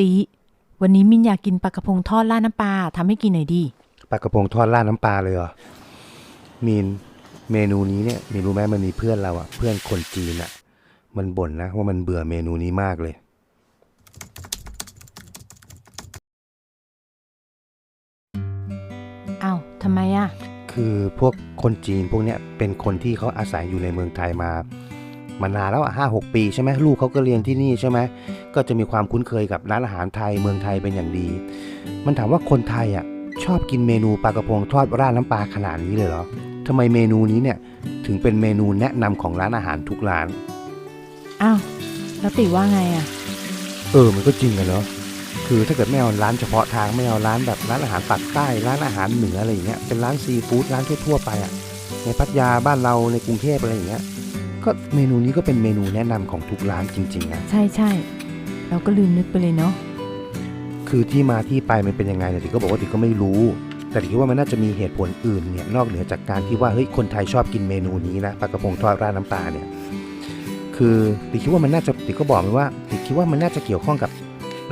ตีวันนี้มินอยากกินปลากระพงทอดราดน้ำปลาทำให้กินหน่อยดิปลากระพงทอดราดน้ำปลาเลยเหรอมีนเมนูนี้เนี่ยมีรู้ไหมมันมีเพื่อนเราอะเพื่อนคนจีนอะมันบ่นนะว่ามันเบื่อเมนูนี้มากเลยอ้าวทำไมอะคือพวกคนจีนพวกเนี้ยเป็นคนที่เขาอาศัยอยู่ในเมืองไทยมา มานานแล้วอะห้าหกปีใช่ไหมลูกเขาก็เรียนที่นี่ใช่ไหมก็จะมีความคุ้นเคยกับร้านอาหารไทยเมืองไทยเป็นอย่างดี มันถามว่าคนไทยอะชอบกินเมนูปลากระพงทอดราดน้ำปลาขนาดนี้เลยเหรอทำไมเมนูนี้เนี่ยถึงเป็นเมนูแนะนำของร้านอาหารทุกร้าน อ้าว แล้วติว่าไงอะ เออ มันก็จริงอะเนาะคือถ้าเกิดไม่เอาร้านเฉพาะทางไม่เอาร้านแบบร้านอาหารปากใต้ร้านอาหารเหนืออะไรอย่างเงี้ยเป็นร้านซีฟู้ดร้านทั่วๆไปอะในพัทยาบ้านเราในกรุงเทพอะไรอย่างเงี้ย ก็เมนูนี้ก็เป็นเมนูแนะนำของทุกร้านจริงๆอะใช่ใช่เราก็ลืมนึกไปเลยเนาะคือที่มาที่ไปมันเป็นยังไงเนี่ยติก็บอกว่าติก็ไม่รู้ แต่ติคิดว่ามันน่าจะมีเหตุผลอื่นเนี่ยนอกเหนือจากการที่ว่าเฮ้ยคนไทยชอบกินเมนูนี้นะปลากระพงทอดราดน้ำปลาเนี่ยคือติคิดว่ามันน่าจะติก็บอกเลยว่าติคิดว่ามันน่าจะเกี่ยวข้องกับ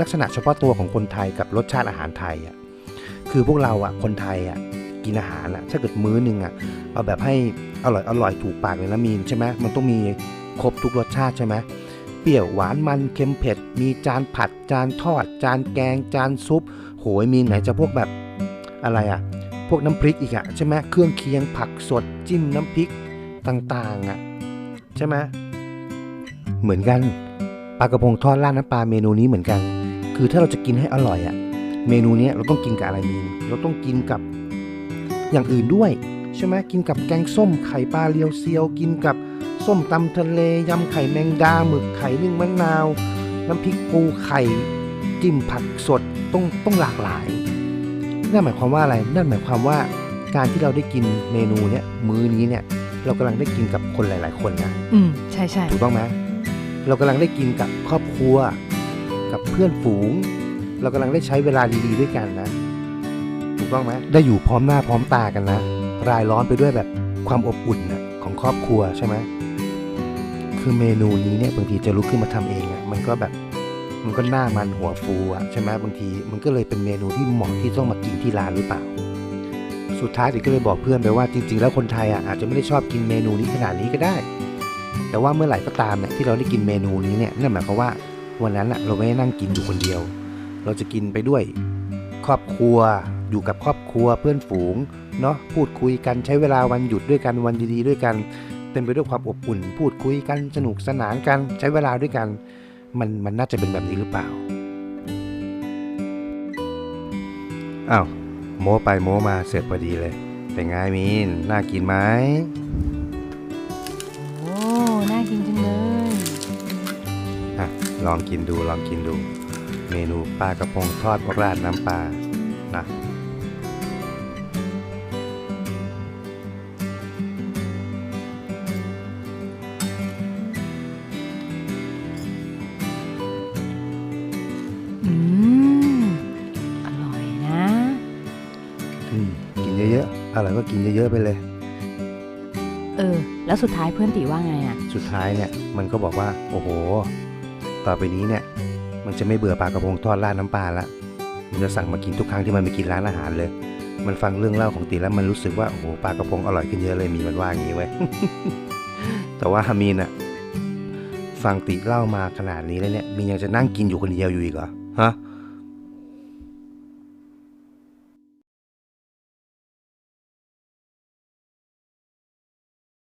ลักษณะเฉพาะตัวของคนไทยกับรสชาติอาหารไทยอะคือพวกเราอะคนไทยอะ กินอาหารอะถ้าเกิดมื้อหนึ่งอะเอาแบบให้อร่อยอร่อยถูกปากเลยนะมีนใช่ไหมมันต้องมีครบทุกรสชาติใช่ไหมเปรี้ยวหวานมันเค็มเผ็ด มีจานผัดจานทอด จานแกง จานซุป โหยมีไหนจะพวกแบบอะไรอะพวกน้ำพริกอีกอะใช่ไหมเครื่องเคียงผักสดจิ้มน้ำพริกต่างๆอะใช่ไหมเหมือนกันปลากระพงทอดราดน้ำปลาเมนูนี้เหมือนกัน คือถ้าเราจะกินให้อร่อยอะเมนูนี้เราต้องกินกับอะไรมีนเราต้องกินกับ อย่างอื่นด้วยใช่ไหมกินกับแกงส้มไข่ปลาเรียวเซียว กินกับส้มตำทะเลยำไข่แมงดาหมึกไข่นึ่งมะนาว น้ำพริกปูไข่จิ้มผักสดต้องต้องหลากหลายนั่นหมายความว่าอะไรนั่นหมายความว่าการที่เราได้กินเมนูเนี้ยมื้อนี้เนี่ย เรากำลังได้กินกับคนหลาย ๆ คนนะอืมใช่ใช่ถูกต้องไหมเรากำลังได้กินกับครอบครัว กับเพื่อนฝูง เรากำลังได้ใช้เวลาดีๆด้วยกันนะถู กต้องไหมได้อยู่พร้อมหน้าพร้อมตากันนะ รายล้อมไปด้วยแบบความอบอุ่นนะของครอบครัวใช่ไหมคือเมนูนี้เนี่ยบางทีจะลุกขึ้นมาทำเองอะมันก็แบบมันก็หน้ามันหัวฟูอะใช่ไหมบางทีมันก็เลยเป็นเมนูที่เหมาะที่ต้องมากินที่ร้านหรือเปล่า สุดท้ายติก็เลยบอกเพื่อนไปว่าจริง ๆ แล้วคนไทยอะอาจจะไม่ได้ชอบกินเมนูนี้ขนาดนี้ก็ได้ แต่ว่าเมื่อไหร่ก็ตามเนี่ยที่เราได้กินเมนูนี้เนี่ยนั่นหมายความว่าวันนั้นอะเราไม่ได้นั่งกินอยู่คนเดียว เราจะกินไปด้วยครอบครัว อยู่กับครอบครัวเพื่อนฝูงเนาะพูดคุยกันใช้เวลาวันหยุดด้วยกันวันดีๆด้วยกัน เต็มไปด้วยความอบอุ่น พูดคุยกันสนุกสนานกันใช้เวลาด้วยกัน มันมันน่าจะเป็นแบบนี้หรือเปล่าอ้าวโม้ไปโม้มาเสร็จพอดีเลยเป็นไงมีนน่ากินไหมโอ้น่ากินจังเลยอะลองกินดูลองกินดู เมนูปลากระพงทอดราดน้ำปลานะ อะๆอะไรก็กินเยอะๆไปเลย เออ แล้วสุดท้ายเพื่อนติว่าไงอะ สุดท้ายเนี่ยมันก็บอกว่าโอ้โห ต่อไปนี้เนี่ย มันจะไม่เบื่อปลากระพงทอดราดน้ำปลาละ มันจะสั่งมากินทุกครั้งที่มันไปกินร้านอาหารเลย มันฟังเรื่องเล่าของตีแล้วมันรู้สึกว่าโอ้โหปลากระพงอร่อยขึ้นเยอะเลยมีมันว่าอย่างนี้ไว้ย แต่ว่าฮามีนอะฟังติเล่ามาขนาดนี้แล้วเนี่ยมีนยังจะนั่งกินอยู่คนเดียวอยู่อีกเหรอฮะ